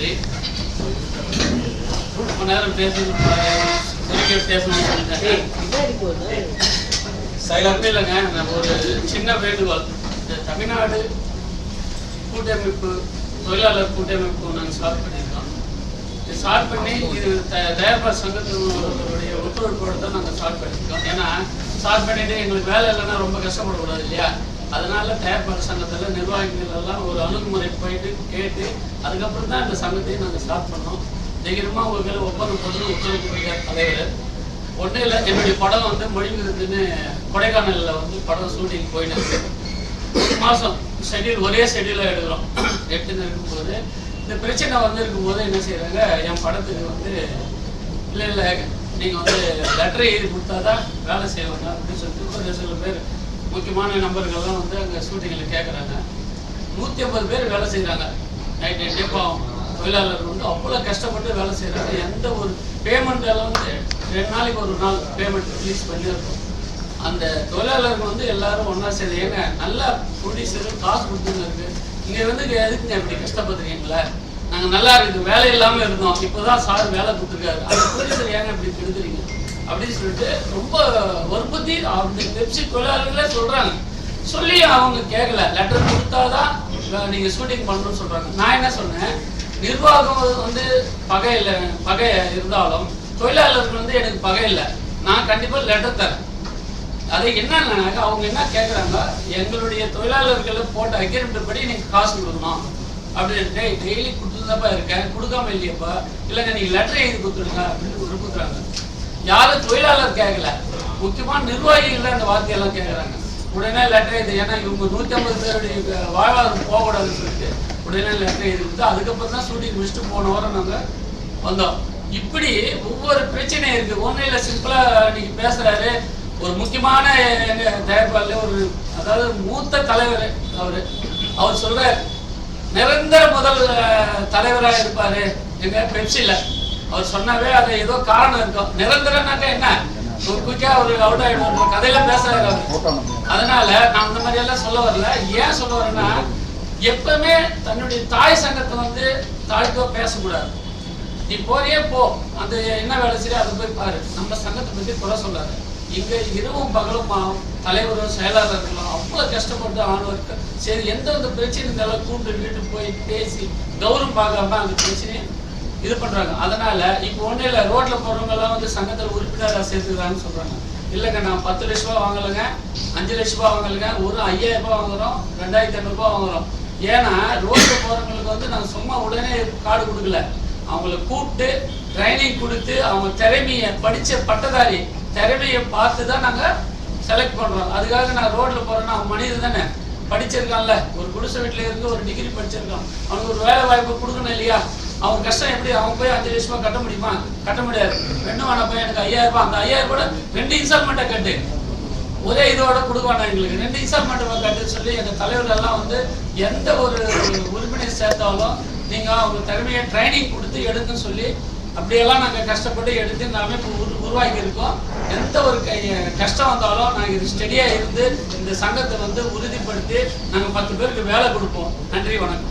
நன்றி ரொம்ப நேரம் பேசணும் பேசணும்னு சொல்லிட்டேன் ஒன்றும் இல்லைங்க நான் ஒரு சின்ன வேண்டுகோள். இந்த தமிழ்நாடு கூட்டமைப்பு தொழிலாளர் கூட்டமைப்பு நாங்கள் ஸ்டார்ட் பண்ணியிருக்கோம். இது ஸ்டார்ட் பண்ணி இது தயாரிப்பாளர் சங்கத்தினுடைய ஒத்துழைப்போடு தான் நாங்கள் ஸ்டார்ட் பண்ணியிருக்கோம். ஏன்னா ஸ்டார்ட் பண்ணிட்டு எங்களுக்கு வேலை இல்லைன்னா ரொம்ப கஷ்டப்படக்கூடாது இல்லையா? அதனால தயாரிப்பாளர் சங்கத்தில் நிர்வாகிகள் எல்லாம் ஒரு அணுகுமுறை போயிட்டு கேட்டு அதுக்கப்புறம் தான் இந்த சங்கத்தையும் நாங்கள் ஸ்டார்ட் பண்ணோம். தைரியமாக உங்கள் ஒப்பந்தம் போட்டு ஒத்துழைப்பு தலைவர். ஒன்றும் இல்லை என்னுடைய படம் வந்து மொழிபெயர்த்துன்னு கொடைக்கானலில் வந்து படம் ஷூட்டிங் போயிட்டு இருக்கு. ஒரு மாதம் ஷெடியூல் ஒரே ஷெடியூலாக எடுக்கிறோம். எடுத்துன்னு இருக்கும்போது இந்த பிரச்சனை வந்து இருக்கும்போது என்ன செய்கிறாங்க என் படத்துக்கு வந்து இல்லை இல்லை நீங்கள் வந்து லெட்டர் எழுதி கொடுத்தா தான் வேலை செய்வாங்க அப்படின்னு சொல்லிட்டு ஒரு சில பேர் முக்கியமான நம்பர்கள்லாம் வந்து அங்கே ஷூட்டிங்கில் கேட்குறாங்க நூற்றி ஐம்பது பேர் வேலை செய்கிறாங்க நைட் நைட் டேப்பாகும் தொழிலாளர்கள் வந்து அவ்வளோ கஷ்டப்பட்டு வேலை செய்கிறாங்க எந்த ஒரு பேமெண்ட் எல்லாம் வந்து ரெண்டு நாளைக்கு ஒரு நாள் பேமெண்ட் ரிலீஸ் பண்ணியிருக்கோம் அந்த தொழிலாளர்கள் வந்து எல்லாரும் ஒன்றா சேர்ந்து ஏங்க நல்லா ப்ரொடியூசரும் காசு கொடுத்துன்னு இருக்குது இங்கே வந்து எதுக்குங்க இப்படி கஷ்டப்படுறீங்களா? நாங்கள் நல்லா இருக்கு வேலை இல்லாமல் இருந்தோம். இப்போ தான் சார் வேலை கொடுத்துருக்காரு. அந்த ப்ரொடியூசர் ஏங்க இப்படி கெடுக்குறீங்க? அப்படின்னு சொல்லிட்டு ரொம்ப வற்புறுத்தி அந்த பெப்சி தொழிலாளர்களே சொல்றாங்க. சொல்லி அவங்க கேட்கல லெட்டர் கொடுத்தாதான் வே- நீங்க ஷூட்டிங் பண்ணணும்னு சொல்றாங்க. நான் என்ன சொன்னேன்? நிர்வாகம் வந்து பகை இல்லை பகை இருந்தாலும் தொழிலாளர்கள் வந்து எனக்கு பகை இல்லை. நான் கண்டிப்பாக லெட்டர் தரேன். அது என்னன்னாக்கா அவங்க என்ன கேட்குறாங்க எங்களுடைய தொழிலாளர்களை போட்ட அக்ரிமெண்ட் படி நீங்கள் காசு கொடுக்கணும். அப்படின்ட்டு டெய்லி கொடுத்துதாப்பா இருக்கேன். கொடுக்காம இல்லையப்பா. இல்லைங்க நீங்கள் லெட்டர் எழுதி கொடுத்துருங்க அப்படின்னு விரும்புகிறாங்க யாரும் தொழிலாளர் கேட்கல முக்கியமான நிர்வாகிகள் அந்த வார்த்தையெல்லாம் கேட்குறாங்க உடனே லெட்டர் எழுதி ஏன்னா இவங்க நூற்றி ஐம்பது பேருடைய வாழ்வாதாரம் போகக்கூடாதுன்னு சொல்லிட்டு உடனே லெட்டர் எழுதி கொடுத்து அதுக்கப்புறம் தான் ஷூட்டிங் முடிச்சுட்டு போன வாரம் நாங்கள் வந்தோம். இப்படி ஒவ்வொரு பிரச்சனையும் இருக்கு. ஒன்றும் இல்லை சிம்பிளாக இன்னைக்கு பேசுறாரு. ஒரு முக்கியமான எங்க தயாரிப்பாளர் ஒரு அதாவது மூத்த தலைவர் அவரு. அவர் சொல்ற நிரந்தர முதல் தலைவராக தலைவரா இருப்பாரு. எங்க பெப்சில அவர் சொன்னாவே அது ஏதோ காரணம் இருக்கும் நிரந்தரம்னாக்கா என்ன? ஒரு குயிக்கா ஒரு அவுட் ஆயிடும் கதையில பேசுறாரு அவர். அதனால நான் அந்த மாதிரி எல்லாம் சொல்ல வரல. ஏன் சொல்ல வரேன்னா எப்பவுமே தன்னுடைய தாய் சங்கத்தை வந்து தாழ்த்தோ பேசக்கூடாது. நீ போறியே போ. அந்த என்ன வேலை செய்ய அதை போய் பாரு. நம்ம சங்கத்தை பத்தி குறை சொல்லாரு இங்க இரவும் பகலும் தலைவரும் செயலாளர்களும் அவ்வளவு கஷ்டப்பட்டு ஆனவருக்கு சரி எந்த பிரச்சனை இருந்தாலும் கூண்டு வீட்டு போய் பேசி கௌரவம் பார்க்காம அந்த பிரச்சனையை இது பண்றாங்க. அதனால இப்போ ஒன்றும் இல்லை ரோட்ல போறவங்க எல்லாம் வந்து சங்கத்தில் உறுப்பினராக சேர்த்துக்கிறாங்கன்னு சொல்றாங்க. இல்லைங்க நான் பத்து லட்ச ரூபா வாங்கலைங்க அஞ்சு லட்ச ரூபா வாங்கலைங்க ஒரு ஐயாயிரம் ரூபாய் வாங்குறோம் ரெண்டாயிரத்தி ஐநூறுரூபா வாங்குறோம். ஏன்னா ரோட்ல போறவங்களுக்கு வந்து நாங்கள் சும்மா உடனே கார்டு கொடுக்கல. அவங்கள கூப்பிட்டு ட்ரைனிங் கொடுத்து அவங்க திறமையை படித்த பட்டதாரி திறமையை பார்த்து தான் நாங்கள் செலக்ட் பண்ணுறோம் அதுக்காக நான் ரோட்ல போகிறேன்னா அவன் மனிதன் தானே? படிச்சிருக்கான்ல. ஒரு குடிசை வீட்டில் இருந்து ஒரு டிகிரி படிச்சிருக்கான். அவனுக்கு ஒரு வேலை வாய்ப்பு கொடுக்கணும் இல்லையா? அவன் கஷ்டம் எப்படி? அவன் போய் அஞ்சு லட்சமா கட்ட முடியுமா? கட்ட முடியாது. ரெண்டு வேணா போய் எனக்கு ஐயாயிரம் ரூபாய் அந்த ஐயாயிரம் கூட ரெண்டு இன்ஸ்டால்மெண்ட்டை கட்டு. ஒரே இதோட கொடுக்க எங்களுக்கு. ரெண்டு இன்ஸ்டால்மெண்ட் கட்டு சொல்லி எங்க தலைவர்கள் எல்லாம் வந்து எந்த ஒரு உறுப்பினர் சேர்த்தாலும் நீங்க அவங்க திறமையை ட்ரைனிங் கொடுத்து எடுக்குன்னு சொல்லி அப்படியெல்லாம் நாங்கள் கஷ்டப்பட்டு எடுத்து இந்த அமைப்பு உரு உருவாக்கி இருக்கோம் எந்த ஒரு கஷ்டம் வந்தாலும் நாங்கள் இது ஸ்டெடியாக இருந்து இந்த சங்கத்தை வந்து உறுதிப்படுத்தி நாங்கள் பத்து பேருக்கு வேலை கொடுப்போம். நன்றி வணக்கம்.